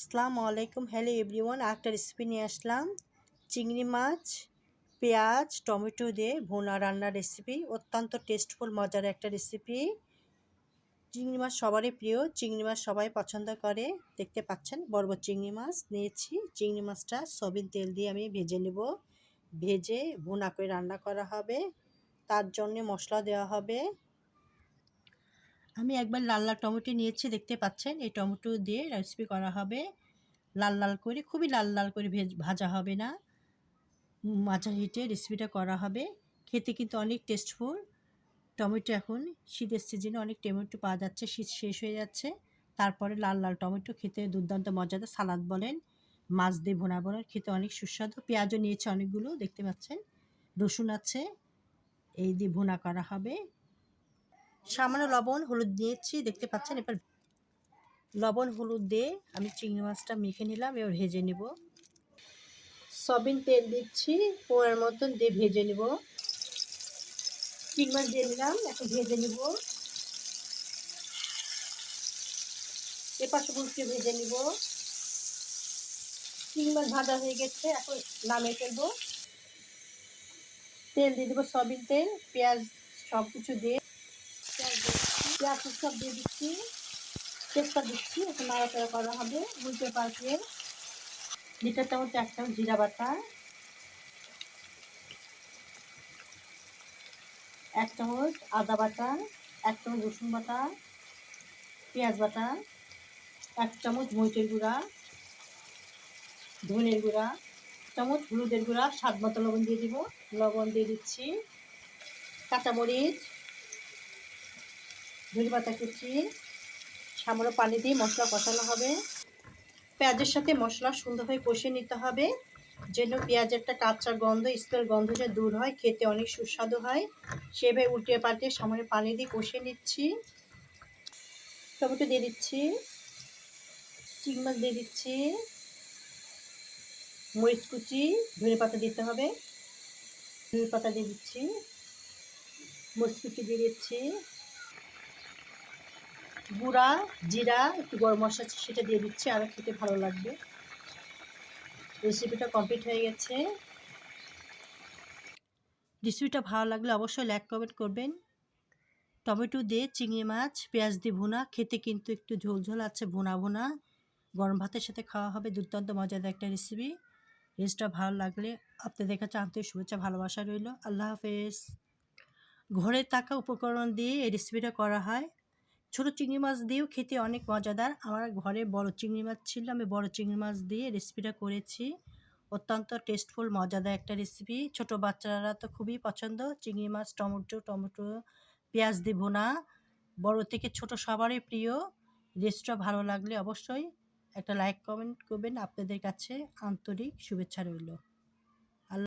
আসসালামু আলাইকুম hello everyone. একটা রেসিপি নিয়ে আসলাম। চিংড়ি মাছ, পেঁয়াজ, টমেটো দিয়ে ভুনা রান্নার রেসিপি অত্যন্ত টেস্টফুল মজার একটা রেসিপি চিংড়ি মাছ সবারই প্রিয়। চিংড়ি মাছ সবাই পছন্দ করে। দেখতে পাচ্ছেন, বড় বড় চিংড়ি মাছ নিয়েছি। চিংড়ি মাছটা সবিন তেল দিয়ে আমি ভেজে নেব। ভেজে ভুনা করে রান্না করা হবে। তার জন্য মশলা দেওয়া হবে। আমি একবার লাল লাল টমেটো নিয়েছি, দেখতে পাচ্ছেন? এই টমেটো দিয়ে রেসিপি করা হবে। লাল লাল করে, খুবই লাল লাল করে ভেজ, ভাজা হবে না। মাঝা হিটে রেসিপিটা করা হবে। খেতে কিন্তু অনেক টেস্টফুল টমেটো এখন শীতের সিজনে অনেক টমেটো পাওয়া যাচ্ছে, শীত শেষ হয়ে যাচ্ছে। তারপরে লাল লাল টমেটো খেতে দুর্দান্ত মজাদার সালাদ বলেন। মাছ দিয়ে ভোনা বলেন খেতে অনেক সুস্বাদু। পেঁয়াজও নিয়েছে অনেকগুলো, দেখতে পাচ্ছেন? রসুন আছে, এই দিয়ে ভোনা করা হবে। সামান্য লবণ, হলুদ দিয়েছি, দেখতে পাচ্ছেন এবার লবণ, হলুদ দিয়ে আমি চিংড়ি মাছটা মেখে নিলাম, এবার ভেজে নেব। সবিন তেল দিচ্ছি, পোড়ার মতন দিয়ে ভেজে নেব। চিংড়ি মাছ দিয়ে নিলাম, এখন ভেজে নেব। এ পাশে বুঝতে ভেজে নিব। চিংড়ি মাছ ভাজা হয়ে গেছে, এখন নামিয়ে ফেলব। তেল দিয়ে দেবো সবিন তেল, পেঁয়াজ সব কিছু দিয়ে। পেঁয়াজ সব দিয়ে দিচ্ছি। তেজপাত দিচ্ছি, একটু নাড়াচাড়া করা হবে বুঝতে পারবে লিটার চামচ এক চামচ জিরা বাটা। এক চামচ আদা বাটা, এক চামচ রসুন বাটা, পেঁয়াজ বাটা, এক চামচ মরিচের গুঁড়া, ধনের গুঁড়া চামচ হলুদের গুঁড়া, স্বাদ মতো লবণ দিয়ে দিব। লবণ দিয়ে দিচ্ছি। কাঁচামরিচ ধনে পাতা কুচি, সামান্য পানি দিয়ে মশলা কষানো হবে। পেঁয়াজের সাথে মশলা সুন্দরভাবে কষিয়ে নিতে হবে, যেন পেঁয়াজের একটা কাঁচা গন্ধ, স্মেল গন্ধ যে দূর হয়, খেতে অনেক সুস্বাদু হয়। সেভাবে উল্টে পাল্টে সামান্য পানি দিয়ে কষিয়ে নিচ্ছি। টমেটো দিয়ে দিচ্ছি, চিংড়ি মাছ দিয়ে দিচ্ছি, মরিচ কুচি, ধনে পাতা দিতে হবে। ধনে পাতা দিয়ে দিচ্ছি, মরিচ কুচি দিয়ে দিচ্ছি। গুঁড়া, জিরা, একটু গরম মশলা সেটা দিয়ে দিচ্ছি আরও খেতে ভালো লাগবে। রেসিপিটা কমপ্লিট হয়ে গেছে। রেসিপিটা ভালো লাগলে অবশ্যই লাইক কমেন্ট করবেন। টমেটো দিয়ে চিংড়ি মাছ, পেঁয়াজ দিয়ে ভুনা, খেতে কিন্তু একটু ঝোল ঝোল আছে, ভুনা ভুনা। গরম ভাতের সাথে খাওয়া হবে, দুর্দান্ত মজাদার একটা রেসিপি রেসিপিটা ভালো লাগলে আপনাদের কাছে আন্তরিক শুভেচ্ছা, ভালোবাসা রইল। আল্লাহ হাফেজ। ঘরে থাকা উপকরণ দিয়ে এই রেসিপিটা করা হয়। ছোটো চিংড়ি মাছ দিয়েও খেতে অনেক মজাদার। আমার ঘরে বড় চিংড়ি মাছ ছিল, আমি বড় চিংড়ি মাছ দিয়ে রেসিপিটা করেছি। অত্যন্ত টেস্টফুল মজাদার একটা রেসিপি ছোট বাচ্চারা তো খুবই পছন্দ। চিংড়ি মাছ, টমেটো টমেটো, পেঁয়াজ দিয়ে না। বড় থেকে ছোট সবারই প্রিয়। রেসিপিটা ভালো লাগলে অবশ্যই একটা লাইক কমেন্ট করবেন। আপনাদের কাছে আন্তরিক শুভেচ্ছা রইল।